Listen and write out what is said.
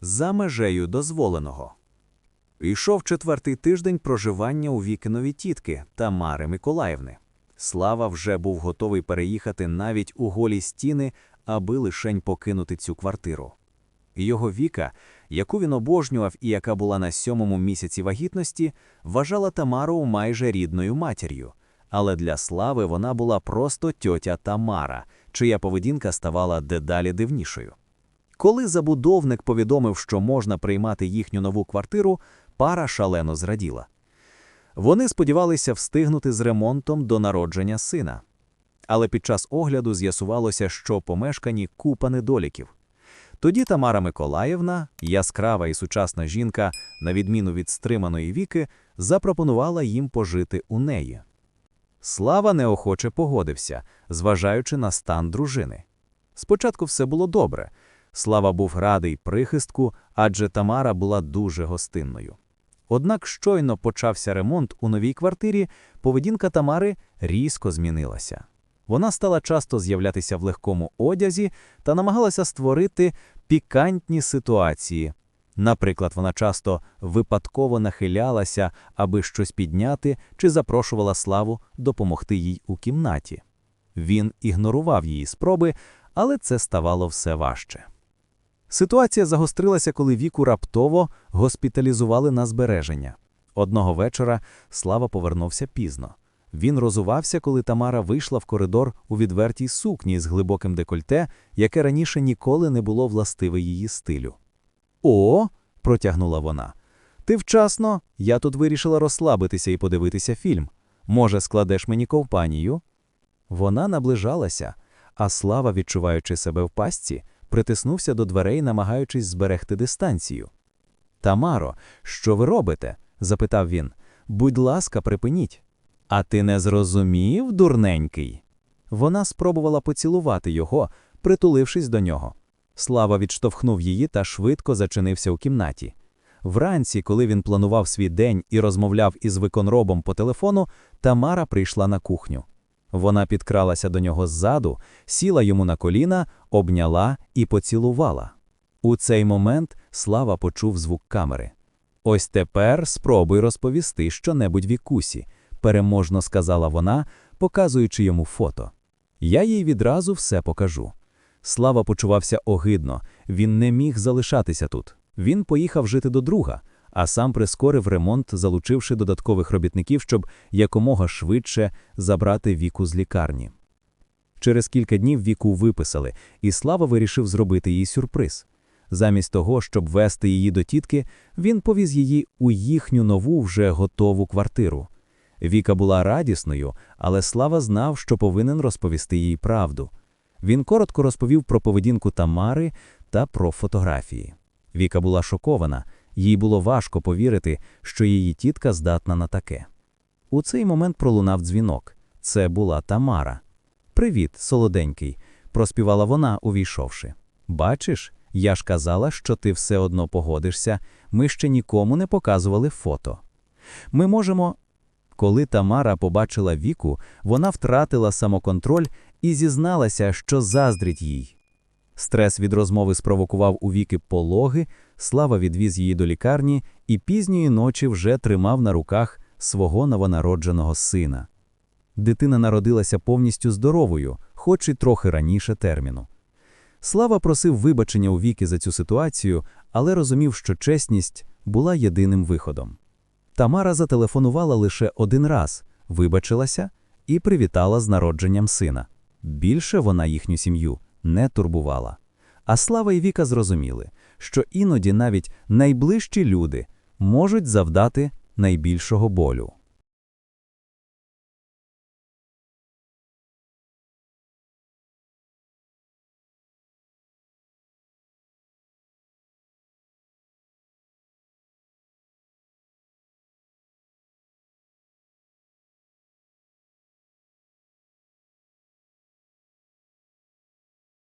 за межею дозволеного. Йшов четвертий тиждень проживання у Вікинові тітки Тамари Миколаївни. Слава вже був готовий переїхати навіть у голі стіни, аби лишень покинути цю квартиру. Його Віка, яку він обожнював і яка була на сьомому місяці вагітності, вважала Тамару майже рідною матір'ю. Але для Слави вона була просто тьотя Тамара, чия поведінка ставала дедалі дивнішою. Коли забудовник повідомив, що можна приймати їхню нову квартиру, пара шалено зраділа. Вони сподівалися встигнути з ремонтом до народження сина. Але під час огляду з'ясувалося, що в помешканні купа недоліків. Тоді Тамара Миколаївна, яскрава і сучасна жінка, на відміну від стриманої віки, запропонувала їм пожити у неї. Слава неохоче погодився, зважаючи на стан дружини. Спочатку все було добре. Слава був радий прихистку, адже Тамара була дуже гостинною. Однак щойно почався ремонт у новій квартирі, поведінка Тамари різко змінилася. Вона стала часто з'являтися в легкому одязі та намагалася створити пікантні ситуації. Наприклад, вона часто випадково нахилялася, аби щось підняти, чи запрошувала Славу допомогти їй у кімнаті. Він ігнорував її спроби, але це ставало все важче. Ситуація загострилася, коли Віку раптово госпіталізували на збереження. Одного вечора Слава повернувся пізно. Він розувався, коли Тамара вийшла в коридор у відвертій сукні з глибоким декольте, яке раніше ніколи не було властиве її стилю. О, протягнула вона. Ти вчасно, я тут вирішила розслабитися і подивитися фільм. Може, складеш мені ковпанію? Вона наближалася, а Слава, відчуваючи себе в пастці, притиснувся до дверей, намагаючись зберегти дистанцію. Тамаро, що ви робите? запитав він. Будь ласка, припиніть. А ти не зрозумів, дурненький? Вона спробувала поцілувати його, притулившись до нього. Слава відштовхнув її та швидко зачинився у кімнаті. Вранці, коли він планував свій день і розмовляв із виконробом по телефону, Тамара прийшла на кухню. Вона підкралася до нього ззаду, сіла йому на коліна, обняла і поцілувала. У цей момент Слава почув звук камери. Ось тепер спробуй розповісти щонебудь вікусі, переможно сказала вона, показуючи йому фото. Я їй відразу все покажу. Слава почувався огидно, він не міг залишатися тут. Він поїхав жити до друга, а сам прискорив ремонт, залучивши додаткових робітників, щоб якомога швидше забрати віку з лікарні. Через кілька днів віку виписали, і Слава вирішив зробити їй сюрприз. Замість того, щоб вести її до тітки, він повіз її у їхню нову вже готову квартиру. Віка була радісною, але Слава знав, що повинен розповісти їй правду. Він коротко розповів про поведінку Тамари та про фотографії. Віка була шокована, їй було важко повірити, що її тітка здатна на таке. У цей момент пролунав дзвінок. Це була Тамара. Привіт, солоденький, проспівала вона, увійшовши. Бачиш, я ж казала, що ти все одно погодишся, ми ще нікому не показували фото. Ми можемо. Коли Тамара побачила віку, вона втратила самоконтроль і зізналася, що заздрить їй. Стрес від розмови спровокував у віки пологи, Слава відвіз її до лікарні і пізньої ночі вже тримав на руках свого новонародженого сина. Дитина народилася повністю здоровою, хоч і трохи раніше терміну. Слава просив вибачення у віки за цю ситуацію, але розумів, що чесність була єдиним виходом. Тамара зателефонувала лише один раз, вибачилася і привітала з народженням сина. Більше вона їхню сім'ю не турбувала. А Слава і Віка зрозуміли, що іноді навіть найближчі люди можуть завдати найбільшого болю.